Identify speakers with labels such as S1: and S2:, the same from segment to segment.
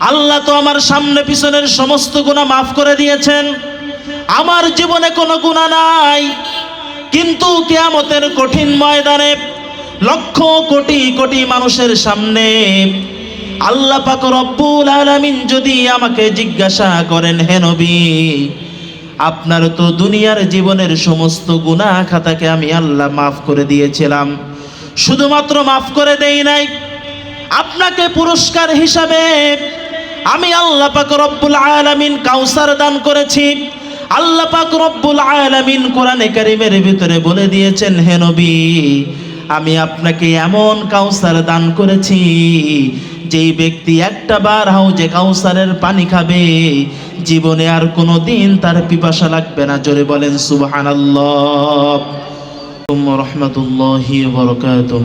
S1: আল্লাহ তো আমার সামনে পিছনের সমস্ত গুণা মাফ করে দিয়েছেন। আমার জীবনে কোনো গুণা নাই। কিন্তু কেয়ামতের কঠিন ময়দানে লক্ষ কোটি কোটি মানুষের সামনে আল্লাহ পাক রব্বুল আলামিন যদি আমাকে জিজ্ঞাসা করেন, হে নবী, আপনার তো দুনিয়ার জীবনের সমস্ত গুনাহ খাতাকে আমি আল্লাহ মাফ করে দিয়েছিলাম। শুধুমাত্র মাফ করে দেই নাই। আপনাকে পুরস্কার হিসাবে আমি আল্লাহ পাক রব্বুল আলামিন কাউসার দান করেছি। আল্লাহ পাক রব্বুল আলামিন কোরআনে কারিমের ভিতরে বলে দিয়েছেন, হে নবী, আমি আপনাকে এমন কাউসার দান করেছি, যেই ব্যক্তি একটা বার হাউজে কাউসারের পানি খাবে, জীবনে আর কোনো দিন তার পিপাসা লাগবে না। জোরে বলেন, সুবহানাল্লাহ। রহমতুল্লাহি বরকাতুহ।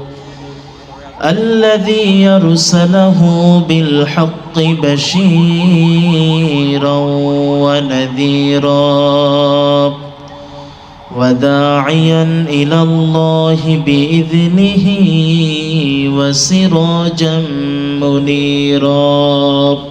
S1: الذي يرسله بالحق بشيرا ونذيرا وداعيا إلى الله بإذنه وسراجا منيرا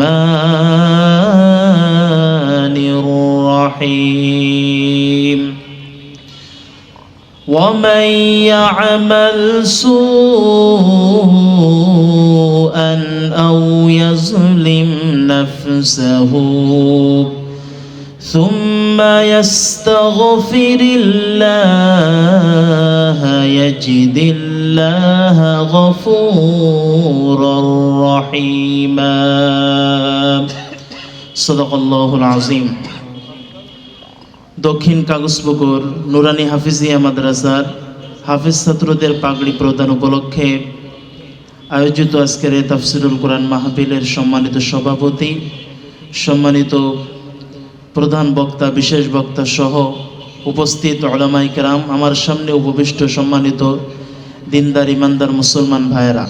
S1: الرحمن الرحيم. ومن يعمل سوءا أو يظلم نفسه ثم يستغفر الله يجد الله غفورا رحيما صدق الله العظيم দক্ষিণ কাগজপুকুর নুরানি হাফিজিয়া মাদ্রাসার হাফিজ ছাত্রদের পাগড়ি প্রদান উপলক্ষে আয়োজিত আজকের এই তাফসিরুল কোরআন মাহফিলের সম্মানিত সভাপতি সম্মানিত প্রধান বক্তা, বিশেষ বক্তা সহ উপস্থিত ওলামাই কেরাম, আমার সামনে উপবিষ্ট সম্মানিত দিনদার, ইমানদার মুসলমান ভাইয়েরা।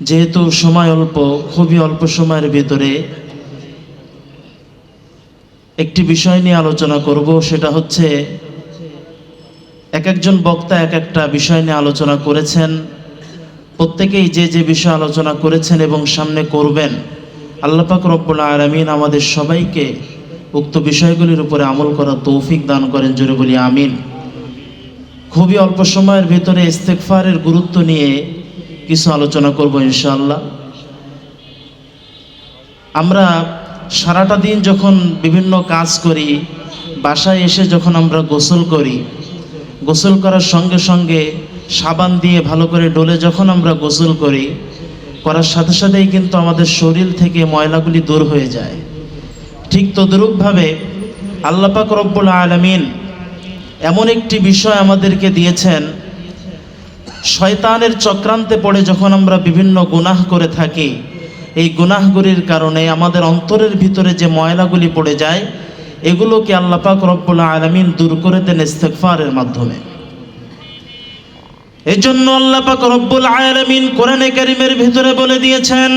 S1: যেহেতু সময় অল্প, খুবই অল্প সময়ের ভিতরে একটি বিষয় নিয়ে আলোচনা করব, সেটা হচ্ছে এক একজন বক্তা এক একটা বিষয় নিয়ে আলোচনা করেছেন। প্রত্যেকেই যে যে বিষয় আলোচনা করেছেন এবং সামনে করবেন আল্লাপাক রব্বুল আলমিন আমাদের সবাইকে উক্ত বিষয়গুলির উপরে আমল করা তৌফিক দান করেন, জোরে বলি আমিন। খুবই অল্প সময়ের ভিতরে ইস্তেকফারের গুরুত্ব নিয়ে কিছু আলোচনা করব ইনশাআল্লাহ। আমরা সারাটা দিন যখন বিভিন্ন কাজ করি, বাসায় এসে যখন আমরা গোসল করি, গোসল করার সঙ্গে সঙ্গে সাবান দিয়ে ভালো করে ডলে যখন আমরা গোসল করি করার সাথে সাথেই কিন্তু আমাদের শরীর থেকে ময়লাগুলি দূর হয়ে যায়। ঠিক তদ্রূপভাবে আল্লাপাক রব্বুল আলমিন এমন একটি বিষয় আমাদেরকে দিয়েছেন, শয়তানের চক্রান্তে পড়ে যখন আমরা বিভিন্ন গুনাহ করে থাকি, এই গুনাহগুলির কারণে আমাদের অন্তরের ভিতরে যে ময়লাগুলি পড়ে যায়, এগুলোকে আল্লাপাক রব্বুল আলমিন দূর করে দেন ইস্তেকফারের মাধ্যমে। এই জন্য আল্লাপাক রব্বুল আলমিন কোরআনে কারিমের ভিতরে বলে দিয়েছেন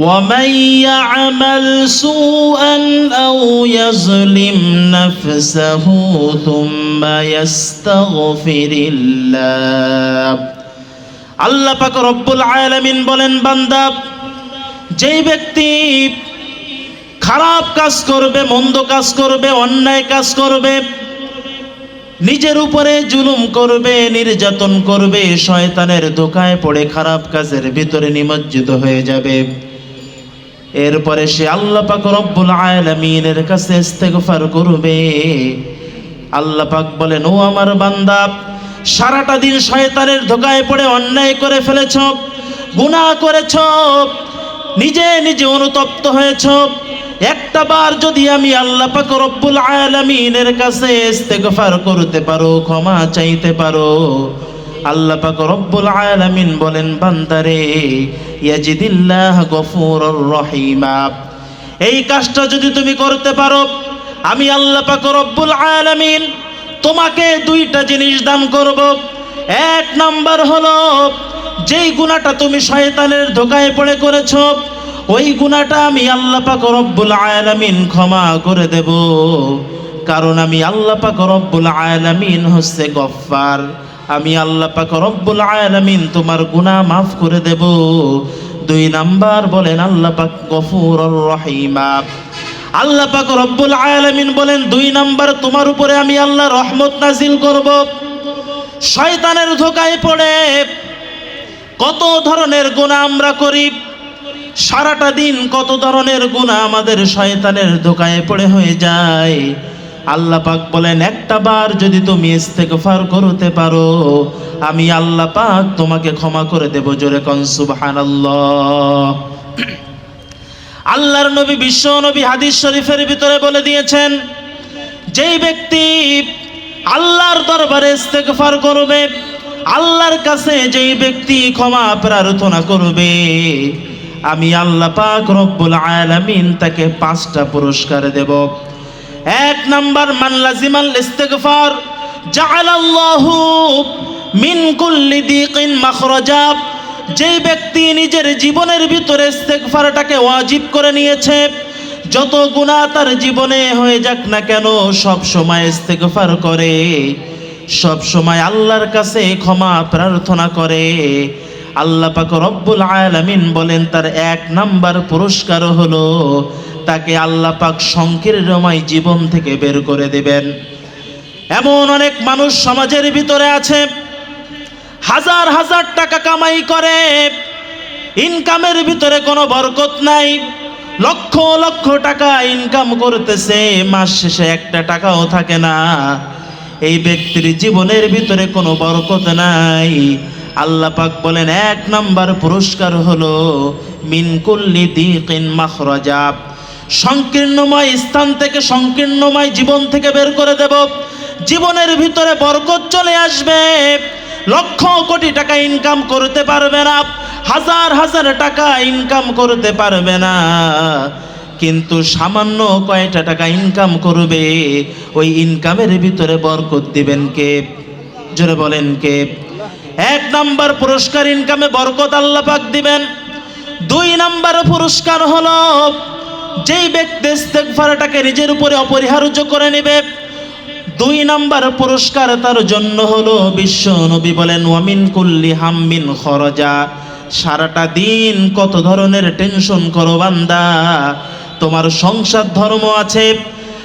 S1: ومن يعمل سوءا أو يظلم نفسه ثم يستغفر الله আল্লাহ পাক রব্বুল আলামিন বলেন বান্দা যেই ব্যক্তি খারাপ কাজ করবে মন্দ কাজ করবে অন্যায় কাজ করবে নিজের উপরে জুলুম করবে, নির্যাতন করবে, শয়তানের ধোকায় পড়ে খারাপ কাজের ভিতরে নিমজ্জিত হয়ে যাবে। এরপরে সে আল্লাহ পাক রব্বুল আলামিনের কাছে ইস্তেগফার করবে। আল্লাহ পাক বলেন, ও আমার বান্দা, সারাটা দিন শয়তানের ধোকায় পড়ে অন্যায় করে ফেলেছ, গুনাহ করেছ, নিজে নিজে অনুতপ্ত হয়েছ একটা বার যদি আমি আল্লাহ পাক রব্বুল আলামিনের কাছে ইস্তেগফার করতে পারো, ক্ষমা চাইতে পারো, আল্লাহ পাক রব্বুল আলামিন বলেন, বান্দারে, ইয়াজিদিল্লাহ গফুরুর রহিমা। এই কাজটা যদি তুমি করতে পারো, আমি আল্লাহ পাক রব্বুল আলামিন তোমাকে দুইটা জিনিস দান করব। এক নাম্বার হলো, যেই গুণাটা তুমি শয়তানের ধোকায় পড়ে করেছ ওই গুণাটা আমি আল্লাহ পাক রব্বুল আলামিন ক্ষমা করে দেব। কারণ আমি আল্লাহ পাক রব্বুল আলামিন হচ্ছে গফফার। আমি আল্লাহ পাক রব্বুল আলামিন তোমার গুনাহ মাফ করে দেব। দুই নাম্বার বলেন, আল্লাহ পাক গফুরুর রহিমা। আল্লাহ পাক রব্বুল আলামিন বলেন, দুই নাম্বার তোমার উপরে আমি আল্লাহ রহমত নাজিল করব। শয়তানের ধোকায় পড়ে কত ধরনের গুনাহ আমরা করি? সারাটা দিন কত ধরনের গুনাহ আমাদের শয়তানের ধোকায় পড়ে হয়ে যায়। আল্লাহ পাক বলেন, একটা বার যদি তুমি ইস্তেগফার করতে পারো, আমি আল্লাহ পাক তোমাকে ক্ষমা করে দেব। জোরে কন, সুবহানাল্লাহ। আল্লাহর নবী বিশ্ব নবী হাদিস শরীফের ভিতরে বলে দিয়েছেন, যেই ব্যক্তি আল্লাহর দরবারে ইস্তেগফার করবে, আল্লাহর কাছে যেই ব্যক্তি ক্ষমা প্রার্থনা করবে আমি আল্লাহ পাক রব্বুল আলামিন তাকে পাঁচটা পুরস্কার দেব। এক নাম্বার, মান লাজিমাল ইস্তেগফার, জাআলাল্লাহু মিন কুল্লি দিকিন মাখরাজা। যে ব্যক্তি নিজের জীবনের ভিতরে ইস্তেগফারটাকে ওয়াজিব করে নিয়েছে, যত গুনাহ তার জীবনে হয়ে যাক না কেন, সব সময় ইস্তেগফার করে, সব সময় আল্লাহর কাছে ক্ষমা প্রার্থনা করে। আল্লাহ পাক রব্বুল আলামিন বলেন, তার এক নাম্বার পুরস্কার হলো তাকে আল্লাহ পাক সংকীর্ণময় জীবন থেকে বের করে দেবেন। এমন অনেক মানুষ সমাজের ভিতরে আছে, হাজার হাজার টাকা কামাই করে, ইনকামের ভিতরে কোনো বরকত নাই, লক্ষ লক্ষ টাকা ইনকাম করতেছে, মাস শেষে একটা টাকাও থাকে না। এই ব্যক্তির জীবনের ভিতরে কোনো বরকত নাই আল্লাহ পাক বলেন, এক নাম্বার পুরস্কার হলো মিনকুল্লি দিকিন মাখরাজা। সংকীর্ণময় স্থান থেকে সংকীর্ণময় জীবন থেকে বের করে দেব। জীবনের ভিতরে বরকত চলে আসবে। লক্ষ কোটি টাকা ইনকাম করতে পারবে না। হাজার হাজার টাকা ইনকাম করতে পারবে না। কিন্তু সামান্য কয়টা টাকা ইনকাম করবে, ওই ইনকামের ভিতরে বরকত দিবেন কে? জোরে বলেন কে? এক নাম্বার পুরস্কার ইনকামে বরকত আল্লাহ পাক দিবেন। দুই নাম্বার পুরস্কার হলো, যেই ব্যক্তি ইস্তেগফারটাকে নিজের উপরে অপরিহার্য করে নেবে, দুই নাম্বার পুরস্কার তার জন্য হলো, বিশ্ব নবী বলেন, ওয়ামিন কুল্লি হাম্মিন খরজা। সারাটা দিন কত ধরনের টেনশন করো বান্দা, তোমার সংসার ধর্ম আছে।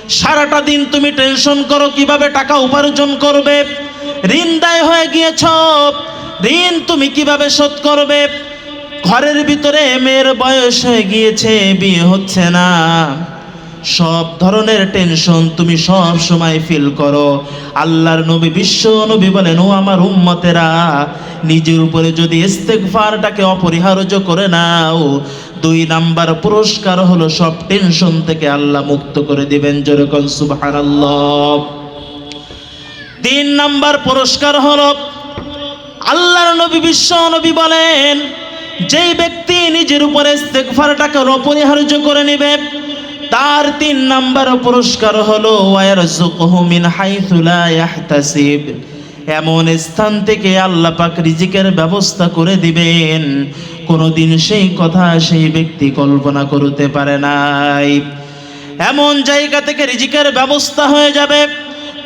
S1: সারাটা দিন তুমি টেনশন করো, কীভাবে টাকা উপার্জন করবে? ঋণ দায় হয়ে গিয়েছ। ঋণ তুমি কীভাবে শোধ করবে? ঘরের ভিতরে মেয়ের বয়স হয়ে গিয়েছে, বিয়ে হচ্ছে না। সব ধরনের টেনশন তুমি সব সময় ফিল করো। আল্লাহর নবী, বিশ্ব নবী বলেন, ও আমার উম্মতেরা, নিজের উপরে যদি ইস্তেগফারটাকে অপরিহার্য করে নাও, দুই নাম্বার পুরস্কার হলো সব টেনশন থেকে আল্লাহ মুক্ত করে দিবেন। যেরকম সুবহানাল্লাহ। তিন নাম্বার পুরস্কার হলো আল্লাহর নবী, বিশ্ব নবী বলেন, যেই ব্যক্তি নিজের উপরে ইস্তেগফারটাকে অপরিহার্য করে নেবে, তার তিন নাম্বার পুরস্কার হলো মিন এমন স্থান থেকে আল্লাহ পাক রিজিকের ব্যবস্থা করে দিবেন। কোনোদিন সেই কথা সেই ব্যক্তি কল্পনা করতে পারে নাই। এমন জায়গা থেকে রিজিকের ব্যবস্থা হয়ে যাবে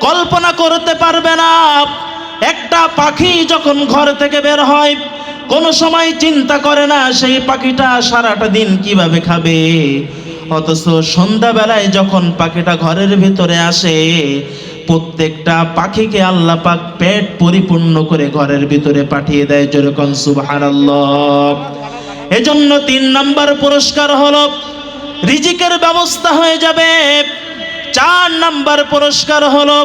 S1: কল্পনা করতে পারবে না। একটা পাখি যখন ঘর থেকে বের হয়, কোনো সময় চিন্তা করে না সেই পাখিটা সারাটা দিন কীভাবে খাবে। অথচ সন্ধ্যাবেলায় যখন পাখিটা ঘরের ভিতরে আসে, প্রত্যেকটা পাখিকে আল্লাহ পাক পেট পরিপূর্ণ করে ঘরের ভিতরে পাঠিয়ে দেয় যেরকম সুবহানাল্লাহ। এজন্য তিন নাম্বার পুরস্কার হলো, রিজিকের ব্যবস্থা হয়ে যাবে। চার নাম্বার পুরস্কার হলো,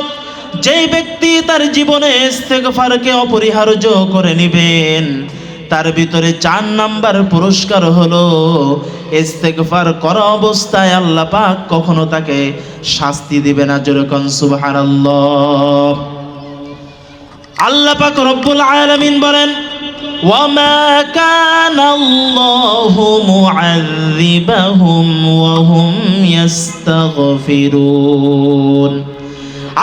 S1: যেই ব্যক্তি তার জীবনে ইস্তেগফারকে অপরিহার্য করে নেবেন, তার ভিতরে চার নাম্বার পুরস্কার হলো, ইস্তেগফার করা অবস্থায় আল্লাহ পাক কখনো তাকে শাস্তি দিবে না যেরকম সুবহানাল্লাহ। আল্লাহ পাক রব্বুল আলামিন বলেন কানা আল্লাহু মুআযিবাহুম ওয়া হুম ইস্তাগফিরুন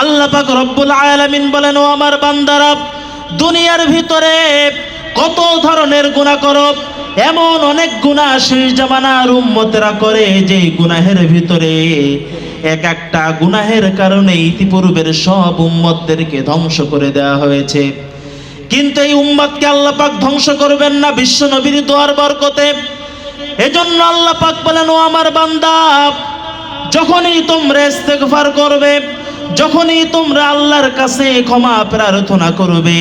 S1: আল্লাহ পাক রব্বুল আলামিন বলেন, ও আমার বান্দারা, দুনিয়ার ভিতরে কত ধরনের গুনাহ করো। এমন অনেক গুনাহ শেষ জামানার উম্মতেরা করে যে গুনাহের ভিতরে এক একটা গুনাহের কারণে ইতিপূর্বের সব উম্মতদেরকে ধ্বংস করে দেওয়া হয়েছে। কিন্তু এই উম্মাদকে আল্লাহ পাক ধ্বংস করবেন না, বিশ্ব নবীর দোয়ার বরকতে। এজন্য আল্লাহ পাক বলেন, ও আমার বান্দা, যখনই তোমরা ইস্তেগফার করবে, যখনই তোমরা আল্লাহর কাছে ক্ষমা প্রার্থনা করবে,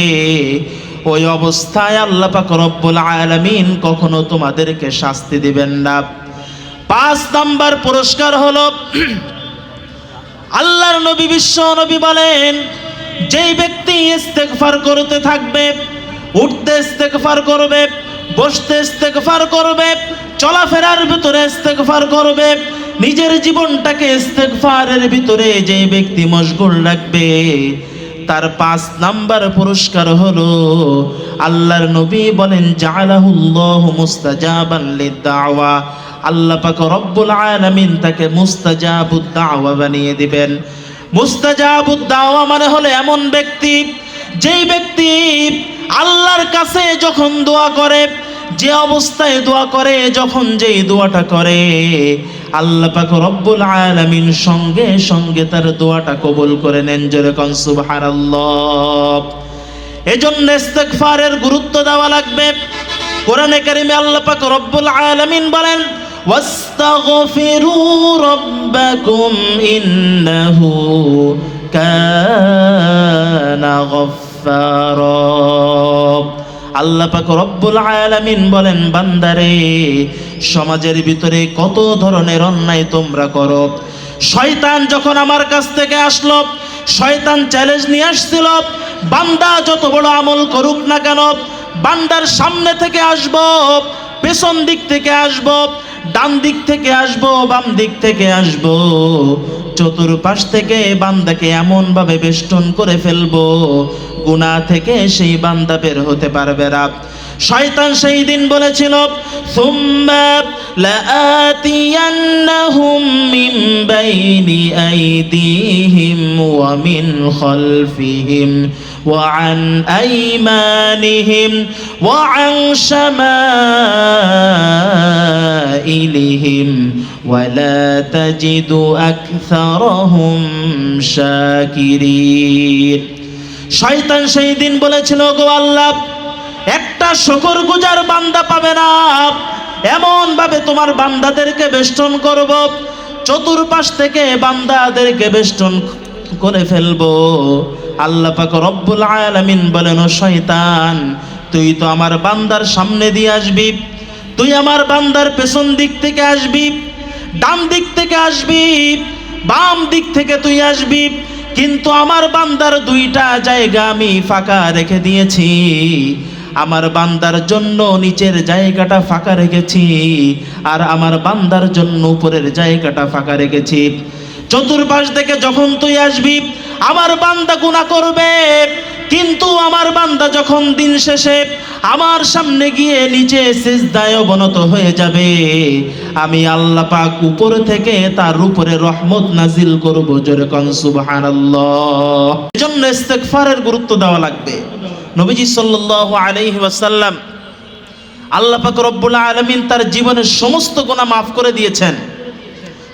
S1: ওই অবস্থায় আল্লাহ পাক রব্বুল আলামিন কখনো তোমাদেরকে শাস্তি দিবেন না। পাঁচ নাম্বার পুরস্কার হলো, আল্লাহর নবী বিশ্ব নবী বলেন যেই ব্যক্তি ইস্তেগফার করতে থাকবে, উঠতে ইস্তেগফার করবে, বসতে ইস্তেগফার করবে, চলাফেরার ভিতরে ইস্তেগফার করবে, নিজের জীবনটাকে ইস্তেগফারের ভিতরে যে ব্যক্তি মশগুল রাখবে, তার পাঁচ নাম্বার পুরস্কার হলো আল্লাহর নবী বলেন জালাহুল্লাহু মুস্তাজাবান লিদাওয়া আল্লাহ পাক রব্বুল আলামিন তাকে মুস্তাজাবুদ দাওয়া বানিয়ে দিবেন। মুস্তাজাবুদ দাওয়া মানে হলো এমন ব্যক্তি, যেই ব্যক্তি আল্লাহর কাছে যখন দোয়া করে, যে অবস্থায় দোয়া করে, যখন যেই দোয়াটা করে, আল্লাহ পাক রব্বুল আলামিন সঙ্গে সঙ্গে তার দোয়াটা কবুল করে নেন যেরকম সুবহানাল্লাহ। এজন্য ইস্তেগফারের গুরুত্ব দেওয়া লাগবে। কোরআনে কারিমে আল্লাহ পাক রব্বুল আলামিন বলেন ওয়াস্তাগফিরু রাব্বাকুম ইন্নাহু কানা গফফারা আল্লাহ পাক রব্বুল আলামিন বলেন, বান্দারে, সমাজের ভিতরে কত ধরনের অন্যায় তোমরা করো। শয়তান যখন আমার কাছ থেকে আসলো, শয়তান চ্যালেঞ্জ নিয়ে আসছিল, বান্দা যত বড় আমল করুক না কেন, বান্দার সামনে থেকে আসব, পেছন দিক থেকে আসব ডান দিক থেকে আসব বাম দিক থেকে আসব চতুর্পাশ থেকে বান্দাকে এমন ভাবে বেষ্টন করে ফেলবো গুনাহ থেকে সেই বান্দা বের হতে পারবে না শয়তান সেই দিন বলেছিল সুম্মা لآتينهم من بين أيديهم ومن خلفهم وعن أيمانهم وعن شمائلهم ولا تجد أكثرهم شاكرين শয়তান সেই দিন বলেছিল গো আল্লাহ একটা শকর গুজার বান্দা পাবে না এমন ভাবে তোমার বান্দাদেরকে বেষ্টন করব চতুর্পাশ থেকে বান্দাদেরকে বেষ্টন করে ফেলবো আল্লাহ পাক রব্বুল আলামিন বলেন ও শয়তান তুই তো আমার বান্দার সামনে দিয়ে আসবি তুই আমার বান্দার পেছন দিক থেকে আসবি, ডান দিক থেকে আসবি, বাম দিক থেকে তুই আসবি, কিন্তু আমার বান্দার দুইটা জায়গা আমি ফাঁকা রেখে দিয়েছি। আমার বান্দার জন্য নিচের জায়গাটা ফাঁকা রেখেছি আর আমার বান্দার জন্য উপরের জায়গাটা ফাঁকা রেখেছি। চতুর্পাশ থেকে যখন তুই আসবি, আমার বান্দা গুণা করবে। কিন্তু আমার বান্দা যখন দিন শেষে আমার সামনে গিয়ে নিচে সিজদায় অবনত হয়ে যাবে, আমি আল্লাহ পাক উপর থেকে তার উপরে রহমত নাজিল করব। জোরে কন, সুবহানাল্লাহ। এজন্য ইস্তেগফারের গুরুত্ব দেওয়া লাগবে। নবীজি সাল্লাল্লাহু আলাইহি ওয়াসাল্লাম আল্লাহ পাক রব্বুল আলামিন তার জীবনের সমস্ত গুনাহ মাফ করে দিয়েছেন।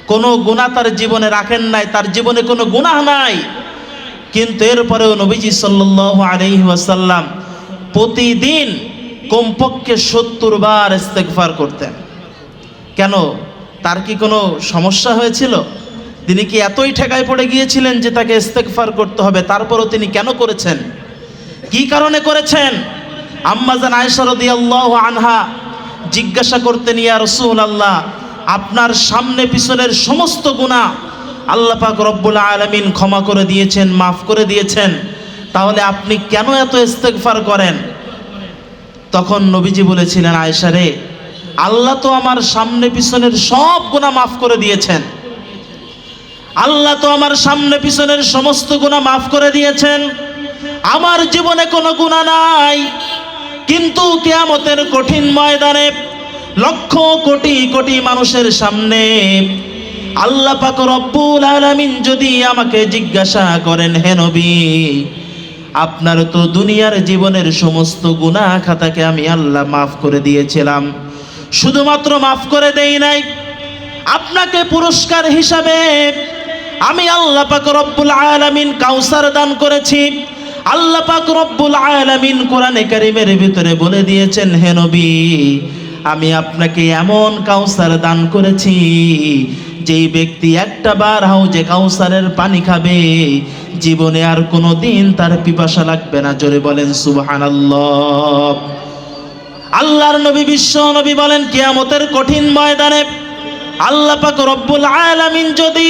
S1: কোনো গুনাহ তার জীবনে রাখেন নাই, তার জীবনে কোনো গুনাহ নাই। কিন্তু এরপরেও নবীজি সাল্লাল্লাহু আলাইহি ওয়াসাল্লাম প্রতিদিন কমপক্ষে সত্তর বার ইস্তেগফার করতেন। কেন? তার কি কোনো সমস্যা হয়েছিল? তিনি কি এতই ঠেকায় পড়ে গিয়েছিলেন যে তাকে ইস্তেগফার করতে হবে? তারপরও তিনি কেন করেছেন? কি কারণে করেছেন? আম্মাজান আয়েশা রাদিয়াল্লাহু আনহা জিজ্ঞাসা করতেন, ইয়া রসুল আল্লাহ আপনার সামনে পিছনের সমস্ত গুনাহ আল্লাহ পাক রব্বুল আলামিন ক্ষমা করে দিয়েছেন, মাফ করে দিয়েছেন। তাহলে আপনি কেন এত ইস্তেগফার করেন? তখন নবীজি বলেছিলেন, আয়েশা রে, আল্লাহ তো আমার সামনে পিছনের সব গুণা মাফ করে দিয়েছেন। আল্লাহ তো আমার সামনে পিছনের সমস্ত গুণা মাফ করে দিয়েছেন। আমার জীবনে কোনো গুণা নাই। কিন্তু কেয়ামতের কঠিন ময়দানে লক্ষ কোটি কোটি মানুষের সামনে আল্লাহ পাক রব্বুল আলামিন যদি আমাকে জিজ্ঞাসা করেন, হে নবী, আপনার তো দুনিয়ার জীবনের সমস্ত গুনাহ খাতাকে আমি আল্লাহ মাফ করে দিয়েছিলাম। শুধুমাত্র মাফ করে দেই নাই, আপনাকে পুরস্কার হিসাবে আমি আল্লাহ পাক রব্বুল আলামিন কাউসার দান করেছি। আল্লাহ পাক রব্বুল আলামিন কোরআনে কারিমের ভিতরে বলে দিয়েছেন, হে নবী আমি আপনাকে এমন কাউসার দান করেছি, যেই ব্যক্তি একটা বার হাউজে কাউসারের পানি খাবে, জীবনে আর কোনো দিন তার পিপাসা লাগবে না। জোরে বলেন, সুবহানাল্লাহ। আল্লাহর নবী বিশ্ব নবী বলেন, কিয়ামতের কঠিন ময়দানে আল্লাহ পাক রব্বুল আলামিন যদি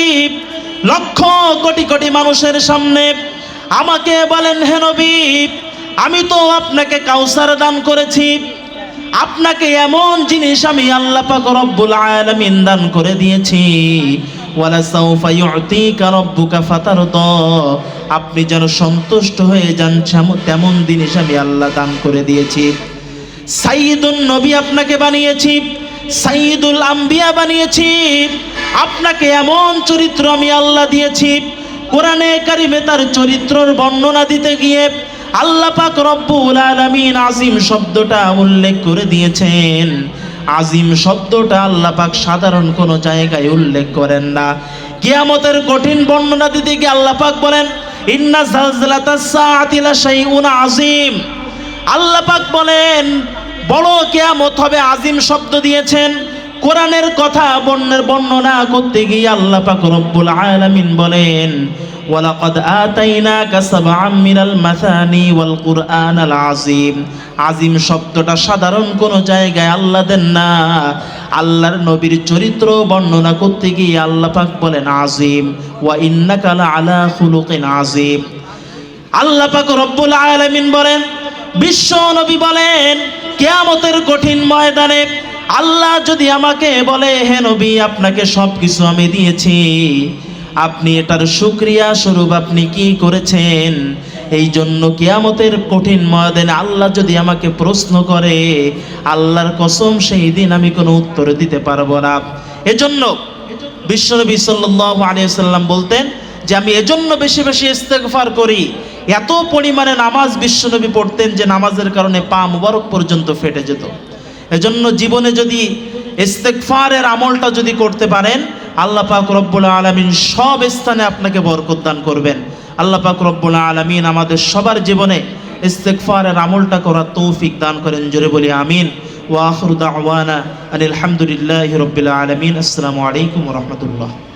S1: লক্ষ কোটি কোটি মানুষের সামনে আমাকে বলেন, হে নবী, আমি তো আপনাকে কাউসার দান করেছি আপনাকে এমন জিনিস আমি আল্লাহ পাক রব্বুল আলামিন দান করে দিয়েছি। আপনি যেন সন্তুষ্ট হয়ে যান তেমন জিনিস আমি আল্লাহ দান করে দিয়েছি। সাইদুল নবী আপনাকে বানিয়েছি সাইদুল আম্বিয়া বানিয়েছি। আপনাকে এমন চরিত্র আমি আল্লাহ দিয়েছি, কোরআনে কারিমে তার চরিত্রর বর্ণনা দিতে গিয়ে আল্লাহ পাক রব্বুল আলামিন আজিম শব্দটা উল্লেখ করে দিয়েছেন। আজিম শব্দটা আল্লাহ পাক সাধারণ কোনো জায়গায় উল্লেখ করেন না। কিয়ামতের কঠিন বর্ণনা দিতে গিয়ে আল্লাহ পাক বলেন, ইন্না জালজালাতাস সাআতি লাশাইউন আজিম। আল্লাহ পাক বলেন, বড় কেয়ামত হবে আজিম শব্দ দিয়েছেন। কোরআনের কথা, বর্ণের বর্ণনা করতে গিয়ে আল্লাহ পাক রব্বুল আলামিন বলেন, ওয়ালাকাদ আতাইনাকা সাবআম মিনাল মাসানি ওয়াল কুরআনাল আযীম। আজিম শব্দটা সাধারণ কোন জায়গায় আল্লাহ দেন না। আল্লাহর নবীর চরিত্র বর্ণনা করতে গিয়ে আল্লাহ পাক বলেন আজিম ওয়া ইন্নাকা আলা খুলুকিন আযীম। আল্লাহ পাক রব্বুল আলামিন বলেন, বিশ্ব নবী বলেন, কেয়ামতের কঠিন ময়দানে আল্লাহ যদি আমাকে বলে, হে নবী, আপনাকে সব কিছু আমি দিয়েছি। আপনি এটার শুক্রিয়া স্বরূপ আপনি কি করেছেন? এই জন্য কিয়ামতের কঠিন ময়দানে আল্লাহ যদি আমাকে প্রশ্ন করে, আল্লাহর কসম সেই দিন আমি কোনো উত্তর দিতে পারব না। এজন্য বিশ্বনবী সাল্লাল্লাহু আলাইহি সাল্লাম বলতেন যে, আমি এজন্য বেশি বেশি ইস্তেগফার করি। এত পরিমাণে নামাজ বিশ্বনবী পড়তেন যে, নামাজের কারণে পা মুবারক পর্যন্ত ফেটে যেত। এজন্য জীবনে যদি ইস্তেকফারের আমলটা যদি করতে পারেন, আল্লাহ পাক রব্বুল আলমিন সব স্থানে আপনাকে বরকত দান করবেন। আল্লাহ পাক রব্বুল আলমিন আমাদের সবার জীবনে ইস্তেকফারের আমলটা করার তৌফিক দান করেন। জোরে বলি, আমিন। ওয়া আওয়ানা আলহামদুলিল্লাহ আনিল আলমিন। আসসালামু আলাইকুম রাহমাতুল্লাহ।